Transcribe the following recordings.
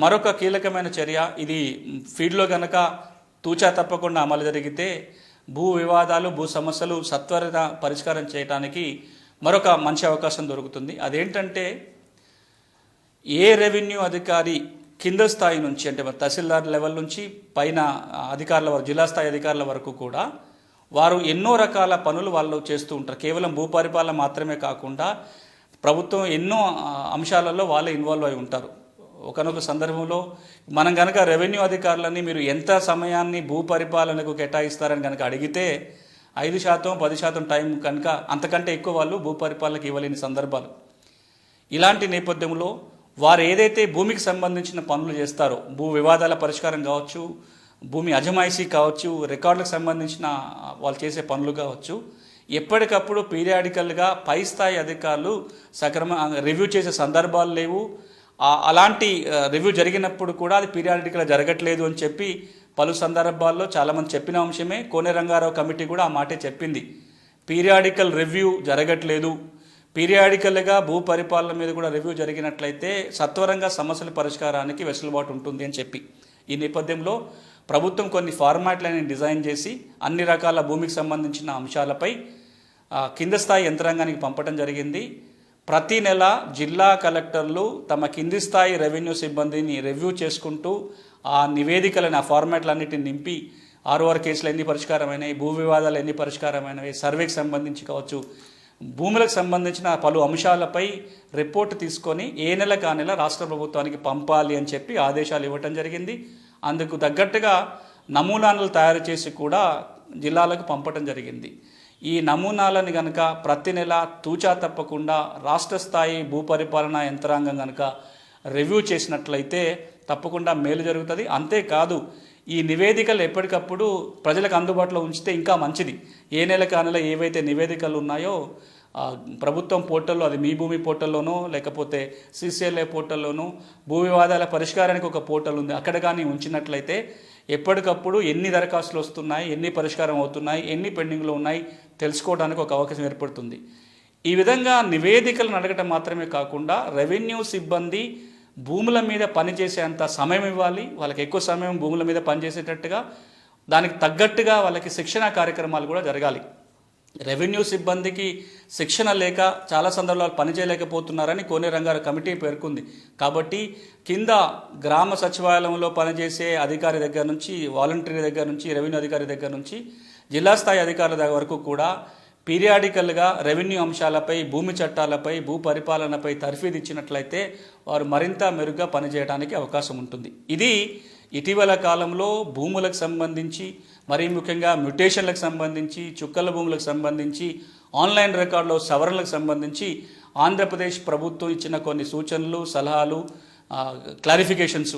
మరొక కీలకమైన చర్య ఇది ఫీల్డ్లో గనక తూచా తప్పకుండా అమలు జరిగితే భూ వివాదాలు భూ సమస్యలు సత్వరత పరిష్కారం చేయడానికి మరొక మంచి అవకాశం దొరుకుతుంది. అదేంటంటే ఏ రెవెన్యూ అధికారి కింద స్థాయి నుంచి అంటే తహసీల్దార్ లెవెల్ నుంచి పైన అధికారుల వరకు జిల్లా స్థాయి అధికారుల వరకు కూడా వారు ఎన్నో రకాల పనులు వాళ్ళు చేస్తూ ఉంటారు. కేవలం భూ పరిపాలన మాత్రమే కాకుండా ప్రభుత్వం ఎన్నో అంశాలలో వాళ్ళే ఇన్వాల్వ్ అయి ఉంటారు. ఒకనొక సందర్భంలో మనం కనుక రెవెన్యూ అధికారులని మీరు ఎంత సమయాన్ని భూ పరిపాలనకు కేటాయిస్తారని కనుక అడిగితే ఐదు శాతం పది శాతం టైం కనుక అంతకంటే ఎక్కువ వాళ్ళు భూ పరిపాలనకు ఇవ్వలేని సందర్భాలు. ఇలాంటి నేపథ్యంలో వారు ఏదైతే భూమికి సంబంధించిన పనులు చేస్తారో భూ వివాదాల పరిష్కారం కావచ్చు భూమి అజమాయిషీ కావచ్చు రికార్డులకు సంబంధించిన వాళ్ళు చేసే పనులు కావచ్చు ఎప్పటికప్పుడు పీరియాడికల్గా పై స్థాయి అధికారులు సక్రమ రివ్యూ చేసే సందర్భాలు లేవు. అలాంటి రివ్యూ జరిగినప్పుడు కూడా అది పీరియాడికల్గా జరగట్లేదు అని చెప్పి పలు సందర్భాల్లో చాలామంది చెప్పిన అంశమే. కోనే రంగారావు కమిటీ కూడా ఆ మాటే చెప్పింది. పీరియాడికల్ రివ్యూ జరగట్లేదు. పీరియాడికల్గా భూ పరిపాలన మీద కూడా రివ్యూ జరిగినట్లయితే సత్వరంగా సమస్యల పరిష్కారానికి వెసులుబాటు ఉంటుంది అని చెప్పి. ఈ నేపథ్యంలో ప్రభుత్వం కొన్ని ఫార్మాట్లని డిజైన్ చేసి అన్ని రకాల భూమికి సంబంధించిన అంశాలపై కింద స్థాయి యంత్రాంగానికి పంపడం జరిగింది. ప్రతి నెల జిల్లా కలెక్టర్లు తమ కింది స్థాయి రెవెన్యూ సిబ్బందిని రివ్యూ చేసుకుంటూ ఆ నివేదికలను ఆ ఫార్మాట్లన్నిటిని నింపి ఆర్ఓఆర్ కేసులు ఎన్ని పరిష్కారమైనవి భూ వివాదాలు ఎన్ని పరిష్కారమైనవి సర్వేకి సంబంధించి కావచ్చు భూములకు సంబంధించిన పలు అంశాలపై రిపోర్ట్ తీసుకొని ఏ నెల కా నెల రాష్ట్ర ప్రభుత్వానికి పంపాలి అని చెప్పి ఆదేశాలు ఇవ్వటం జరిగింది. అందుకు తగ్గట్టుగా నమూనాలు తయారు చేసి కూడా జిల్లాలకు పంపటం జరిగింది. ఈ నమూనాలను గనక ప్రతి నెల తూచా తప్పకుండా రాష్ట్ర స్థాయి భూపరిపాలనా యంత్రాంగం గనక రివ్యూ చేసినట్లయితే తప్పకుండా మేలు జరుగుతుంది. అంతేకాదు ఈ నివేదికలు ఎప్పటికప్పుడు ప్రజలకు అందుబాటులో ఉంచితే ఇంకా మంచిది. ఏ నెల కా నెల ఏవైతే నివేదికలు ఉన్నాయో ప్రభుత్వం పోర్టల్లో అది మీ భూమి పోర్టల్లోనో లేకపోతే సిసిఎల్ఏ పోర్టల్లోనో భూ వివాదాల పరిష్కారానికి ఒక పోర్టల్ ఉంది. అక్కడ కానీ ఉంచినట్లయితే ఎప్పటికప్పుడు ఎన్ని దరఖాస్తులు వస్తున్నాయి ఎన్ని పరిష్కారం అవుతున్నాయి ఎన్ని పెండింగ్లో ఉన్నాయి తెలుసుకోవడానికి ఒక అవకాశం ఏర్పడుతుంది. ఈ విధంగా నివేదికలను అడగటం మాత్రమే కాకుండా రెవెన్యూ సిబ్బంది భూముల మీద పనిచేసేంత సమయం ఇవ్వాలి. వాళ్ళకి ఎక్కువ సమయం భూముల మీద పనిచేసేటట్టుగా దానికి తగ్గట్టుగా వాళ్ళకి శిక్షణ కార్యక్రమాలు కూడా జరగాలి. రెవెన్యూ సిబ్బందికి శిక్షణ లేక చాలా సందర్భాలు పనిచేయలేకపోతున్నారని కోనే రంగారు కమిటీ పేర్కొంది. కాబట్టి కింద గ్రామ సచివాలయంలో పనిచేసే అధికారి దగ్గర నుంచి వాలంటీర్ దగ్గర నుంచి రెవెన్యూ అధికారి దగ్గర నుంచి జిల్లా స్థాయి అధికారుల దగ్గర వరకు కూడా పీరియాడికల్గా రెవెన్యూ అంశాలపై భూమి చట్టాలపై భూ పరిపాలనపై తర్ఫీదు ఇచ్చినట్లయితే వారు మరింత మెరుగ్గా పనిచేయడానికి అవకాశం ఉంటుంది. ఇది ఇటీవల కాలంలో భూములకు సంబంధించి మరీ ముఖ్యంగా మ్యుటేషన్లకు సంబంధించి చుక్కల భూములకు సంబంధించి ఆన్లైన్ రికార్డులో సవరణలకు సంబంధించి ఆంధ్రప్రదేశ్ ప్రభుత్వం ఇచ్చిన కొన్ని సూచనలు సలహాలు క్లారిఫికేషన్స్.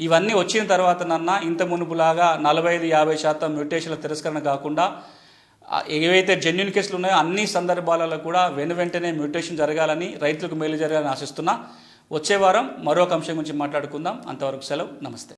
ఇవన్నీ వచ్చిన తర్వాత నన్న ఇంత మునుపులాగా నలభై ఐదు యాభై శాతం మ్యుటేషన్ల తిరస్కరణ కాకుండా ఏవైతే జెన్యున్ కేసులు ఉన్నాయో అన్ని సందర్భాలలో కూడా వెను వెంటనే మ్యూటేషన్ జరగాలని రైతులకు మేలు జరగాలని ఆశిస్తున్నా. వచ్చే వారం మరొక అంశం గురించి మాట్లాడుకుందాం. అంతవరకు సెలవు. నమస్తే.